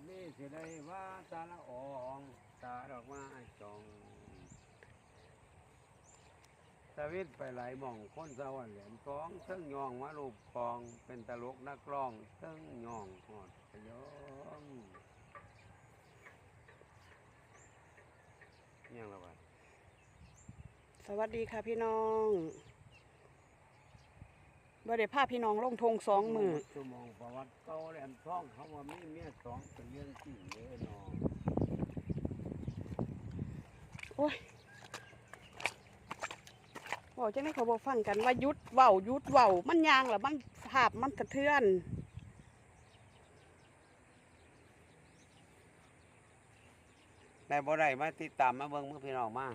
ดนี้สิได้ว่าตาละอองตาดอกไม้จองสวิตไปหลายหม่องค้นสวรรค์แหลมกองเซึ่งยองมาลูกกองเป็นตลกนักร้องเซึ่งยองหอดพยองยังละวะสวัสดีค่ะพี่น้อง บ่ได้พาพี่น้องลงทงสองมือชั่วโมงประวัติเก่าแหลมท้องเขาว่ามีเมียสองเป็นเรื่องจริงเลยเนาะโอ้ยบอกจังได๋เขาบอกฟังกันว่าหยุดเว้าหยุดเว้ามันยางแล้วมันภาพมันสะเทือนได้บ่ได้มาติดตามมาเบิ่งมือพี่น้องมา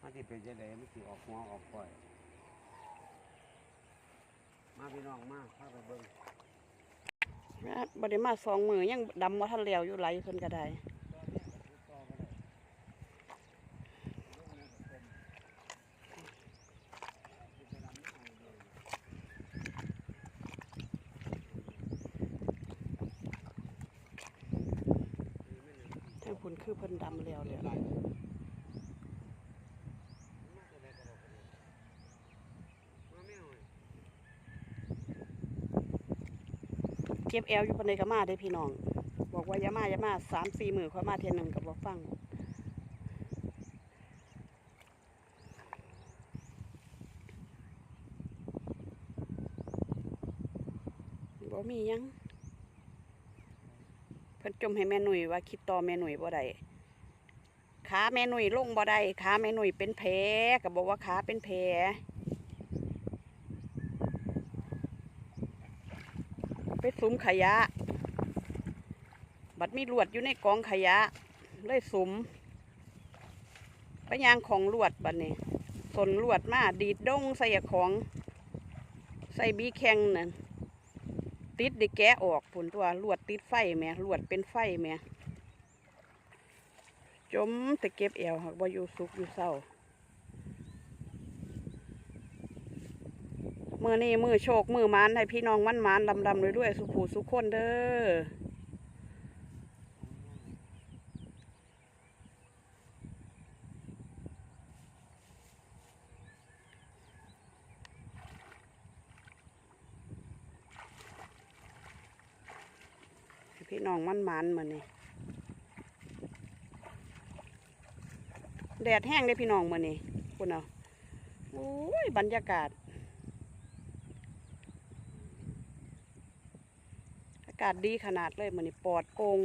มาที่เป็นจังไดมันสิออกหัวออกก้อย มาพี่น้องมาพาไปเบิ่งบ่ได้มาสองมือยังดำบ่ทันแล้วอยู่ไหลเพิ่นก็ได้ทางพุ่นคือเพิ่นดำแล้วแล้ว เก็บแอลอยู่ปานใดก็มาได้พี่น้อง บอกว่าอย่ามาอย่ามาสามสี่หมือค่อยมาเทียนหนึ่งกับบ่ฟังบ่มียังเพิ่นจมให้แม่หนุ่ยว่าคิดต่อแม่หนุ่ยบ่ได้ขาแม่หนุ่ยลงบ่ได้ขาแม่หนุ่ยเป็นแผลก็บอกว่าขาเป็นแผล ไปสุมขยะ บัดมีลวดอยู่ในกองขยะ เลยสุมไปยางของลวดบัดนี้สนลวดมาดีดดงใส่ของใส่บีแข็งนั่นติดไดิแกะออกผลตัวลวดติดไฟแหม่ลวดเป็นไฟแหม่จมแต่เก็บแอวหักว่าอยู่สุกอยู่เศร้า มือนี่มือโชค มือมานให้พี่น้องมันมานลำลำด้วยด้วยๆสุขูสุขคนเด้อพี่น้องมันมานมือนี่แดดแห้งได้พี่น้องมือนี่คุณเอาโอ้ยบรรยากาศากาศดีขนาดเลยมันนี่ปลอดโกง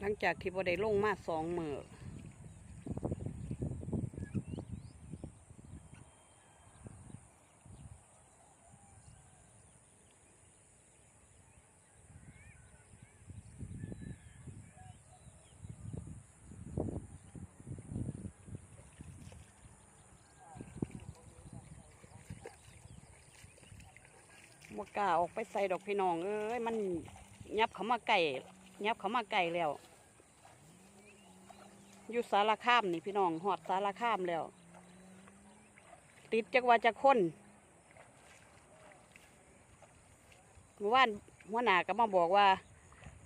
หลังจากที่บอได้ลงมาสองมือ บกล้าออกไปใส่ดอกพี่น้องเอ้ยมันยับเขามาไก่ยับเขามาไก่แล้ว อยู่สารคามนี่พี่น้องหอดสารคามแล้ว ติดจักว่าจะค้นเมื่อวานหัวหน้าก็มาบอกว่า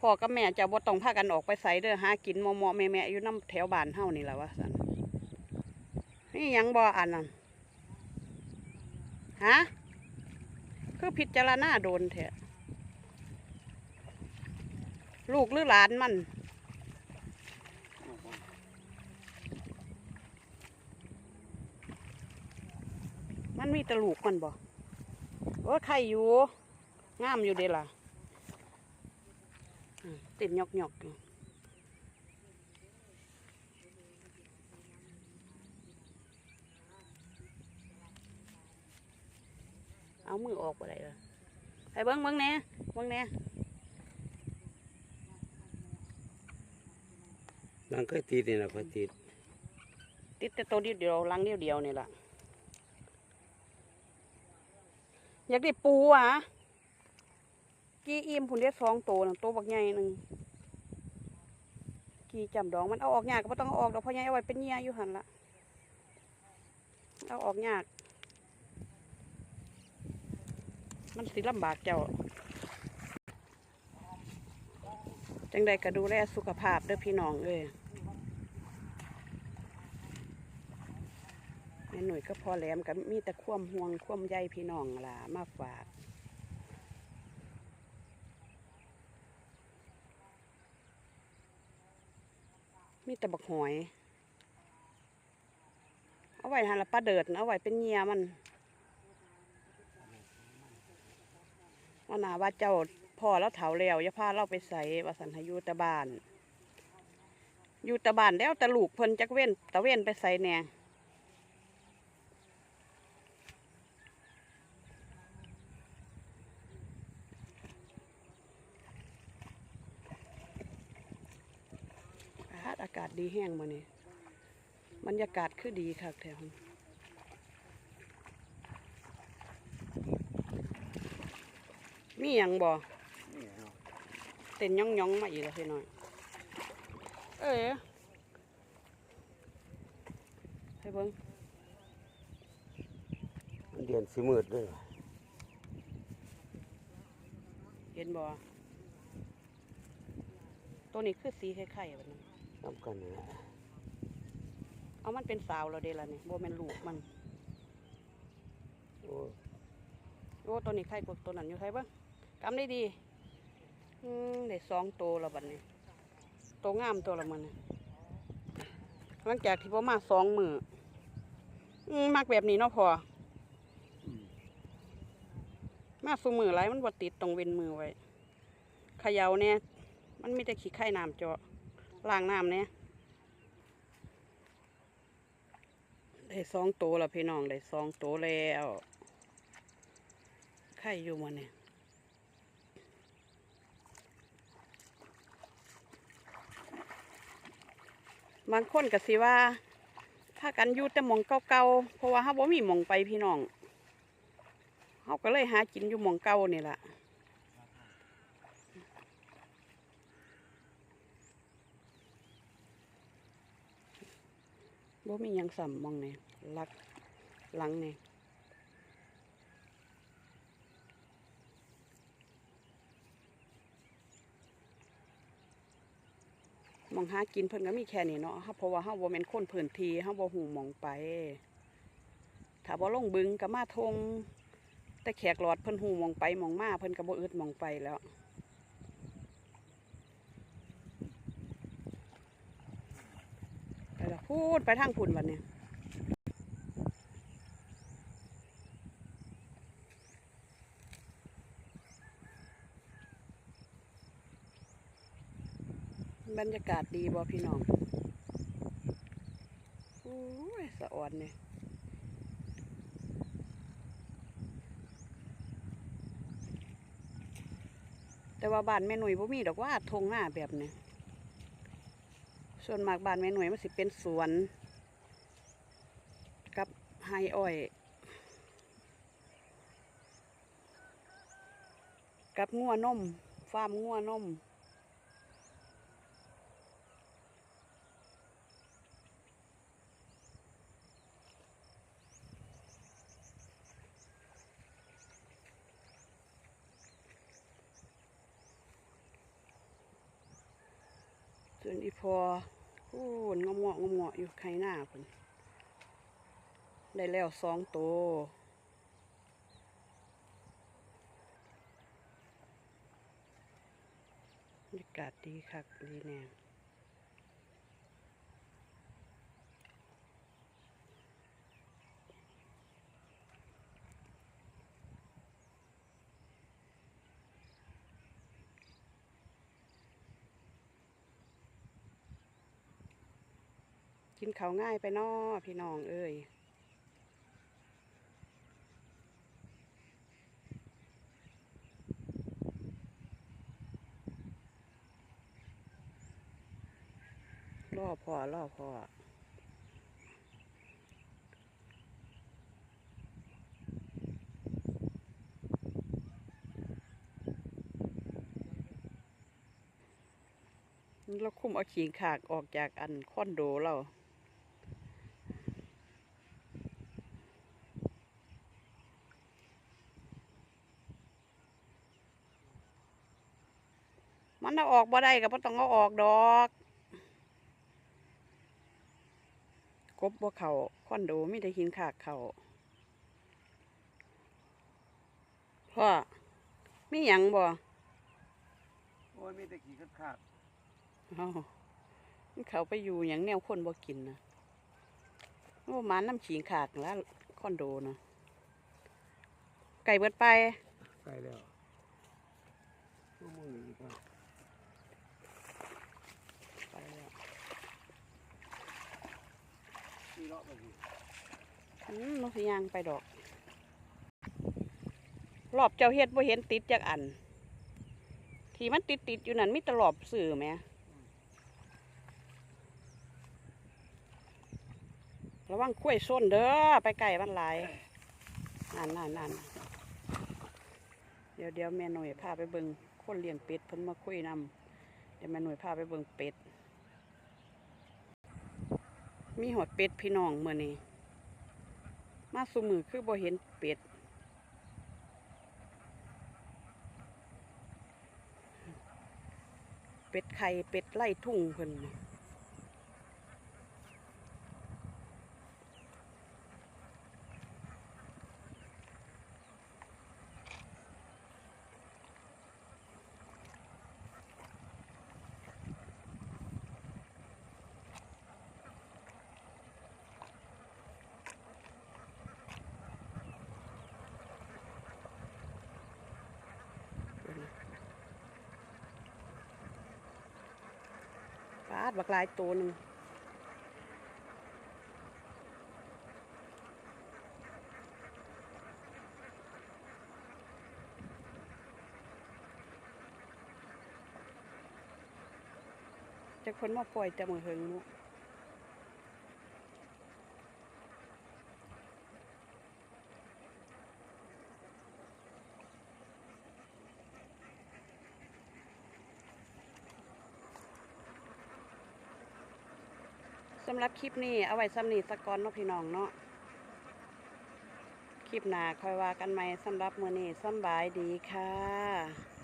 พ่อกับแม่จะบ่ต้องพากันออกไปใส่เด้อหากินมอมอแม่แม่อยู่น้ำแถวบ้านเฮานี่แหละวะสันนี่ยังบ่อันนั้นฮะ คือพิจารณาโดนแท้ลูกหรือหลานมันมันมีตะลูกมันบ่โอ้ยไข่อยู่งามอยู่เด้ล่ะติดหยอกหยอกอยู่ เอามือออกไปได้เลยไปเบิ้งเบิ้งแหน่เบิ้งแหน่หลังเคยติดนี่นะเคยติดติดแต่ตัวเดียวเดียวลังเดียวเดียวนี่ล่ะอยากได้ปูอะกี่อิ่มผุนได้สองตัวนะตัวบักใหญ่หนึ่งกี่จำดองมันเอาออกยากก็บ่ต้องเอาออกดอกเพราะยังเอาไว้เป็นเหยื่ออยู่หันละเอาออกยาก มันสิลำบากเจ้า จังใดก็ดูแลสุขภาพเด้อพี่น้องเอ้ยแม่หนุ่ยก็พอแหลมกับมีแต่ควมห่วงควมใยพี่น้องล่ะมาฝากมีแต่บักหอย เอาไว้หันละปลาเดิดนะเอาไว้เป็นเหยียมัน ว่านาว่าเจ้าพ่อแล้วเถาแล้วอย่าพาเราไปใส่ว่าสันห้อยูแตะบานอยู่ตะบานแล้วต่ลูกเพิ่นจักเว้นตะเว้นไปใส่แหน่อาอากาศดีแห้งมานี่บรรยากาศคือดีคักแถว มีหยังบ่นี่เนาะเต้นย่องย่องๆมาอีกแล้วพี่น้อย เอ้ยให้เบิ่งมันเดือนสิมืดเลยเห็นบ่ตัวนี้คือสีไข่ๆแบบนั้นน้ำกันนี่แหละเอามันเป็นสาวแล้วเด้ล่ะนี่บ่แม่นลูกมัน โอ้ยโอ้ตัวนี้ไข่กว่าตัวนั้นอยู่ไทเบิ่ง กำได้ดี อืมได้สองตัวแล้วบัดนี้ตัวงามตัวละมันหลังจากที่บ่อมาสองมืออืมมักแบบนี้เนาะพอมาสูมือไรมันบ่ติดตรงเว้นมือไว้เขย่าเนี่ยมันไมีแต่ขี้ไข่น้ำเจาะล้างน้ำเนี่ยได้สองตัวแล้วพี่น้องได้สองตัวแล้วไข่อยู่มันเนี่ย บางคนก็สิว่าถ้ากันอยู่แต่มองเก่าๆเพราะว่าเขาบ่มีมองไปพี่น้องเขาก็เลยหากินอยู่มองเก่านี่แหละบ่มียังสัมมองเนี่ยลักหลังเนี่ย มองหากินเพิ่นก็มีแค่นี้เนาะเฮาเพราะว่าเฮาบ่แม่นคนพื้นที่เฮาบ่ฮู้หมองไป ถ้าบ่ลงบึงก็มาทง แต่แขกหลอดเพิ่นหูมองไปมองมาเพิ่นก็บ่อึดมองไปแล้วไปละพูดไปทางพุ่นวันนี้ บรรยากาศดีบ่พี่น้องโอ้ยสะอ่อนเนี่ยแต่ว่าบ้านแม่หนุ่ยบ่มีดอกว่าทงหน้าแบบนี้ส่วนมากบ้านแม่หนุ่ยมันสิเป็นสวน กับไฮอ้อย กับงัวนมฟาร์มงัวนม ส่วนอีพอพูนงอมเงาะงอมเงาะอยู่ไข่หน้าเพิ่นได้แล้วสองตัวบรรยากาศดีคักดีแน่ กินเขาง่ายไปน้อพี่น้องเอ้ยล่อพ่อล่อพ่อเราคุมเอาขีงขากออกจากอันคอนโดเรา อาออกบ่ได้ก็บ่ต้องเอาออกดอกกบบ่เขาคอนโดมีแต่หินขากเขาพ่อมีหยังบ่โอ้ยมีแต่ขี้คัดขาดเอ้ามันเขาไปอยู่อย่างแนวคนบ่กินนะโอ้หมาน้ำขิงขากแล้วคอนโดนะไก่เบิดไปใกล้แล้วชั่วโมงหนึ่งอีกแล้วไปแล้ว นี่เลาะไปสิ อืมนกสิยางไปดอก รอบเจ้าเฮ็ดบ่เห็นติดจากอัน ที่มันติดติดอยู่นั่นมีตลอบสื่อไหมระวังคุ้วยส้นเด้อไปไก่มันหลายนั่นนั่นนั่นเดี๋ยวเดี๋ยวแม่หน่วยพาไปเบิงคนเลี้ยงเป็ดเพิ่นมาคุยนำเดี๋ยวแม่หน่วยพาไปเบิงเป็ด มีหอดเป็ดพี่น้องเมื่อนี้มาสุมือคือบ่เห็นเป็ด เป็ดไข่เป็ดไล่ทุ่งเพิ่นน่ะเพิ่นน่ะปา ดบักลายตัวหนึ่งจากคนมาปล่อยแต่มือเฮิงหนุ สำหรับคลิปนี้เอาไว้สำนีสกอนเนาะพี่น้องเนาะคลิปหน้าคอยว่ากันไหมสำหรับมือนี้สบายดีค่ะ